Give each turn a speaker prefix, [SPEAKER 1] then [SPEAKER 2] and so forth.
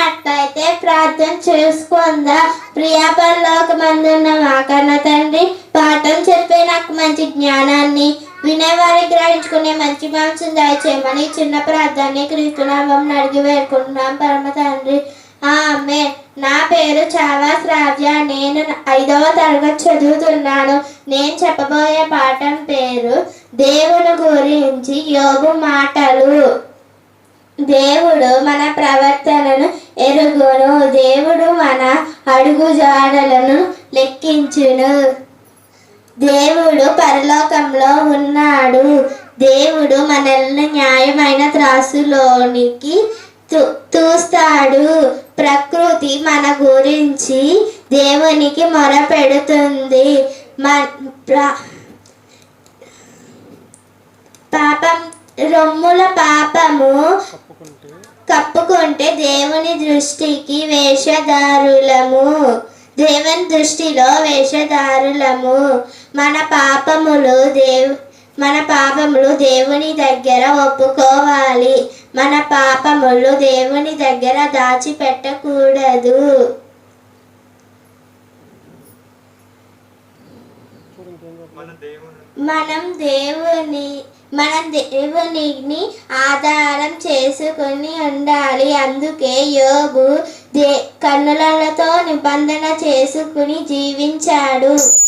[SPEAKER 1] ఉన్నట్లయితే ప్రార్థన చేసుకుందా ప్రియాపరలోకమందున్న మా కన్న తండ్రి పాఠం చెప్పే నాకు మంచి జ్ఞానాన్ని వినేవారి గ్రహించుకునే మంచి మనసును దయచేయమని చిన్న ప్రార్థనని క్రీస్తునామం అడిగి వేడుకుంటున్నాం. పరమ తండ్రి ఆమె నా పేరు చావా శ్రావ్య నేను ఐదవ తరగతి చదువుతున్నాను. నేను చెప్పబోయే పాఠం పేరు దేవుని గురించి యోగు మాటలు. దేవుడు మన ప్రవర్త మన అడుగుజాడలను లెక్కించును. దేవుడు పరలోకంలో ఉన్నాడు. దేవుడు మనల్ని న్యాయమైన త్రాసులోనికి తూస్తాడు. ప్రకృతి మన గురించి దేవునికి మొరపెడుతుంది. మ- పాపం రొమ్ముల పాపము కప్పుకుంటే దేవుని దృష్టికి వేషధారులము. దేవుని దృష్టిలో వేషధారులము. మన పాపములు దేవు మన పాపములు దేవుని దగ్గర ఒప్పుకోవాలి. మన పాపములు దేవుని దగ్గర దాచిపెట్టకూడదు. మనం దేవుని మన దేవునిని ఆధారం చేసుకుని ఉండాలి. అందుకే యోగు దే కన్నులతో నిబంధన చేసుకుని జీవించాడు.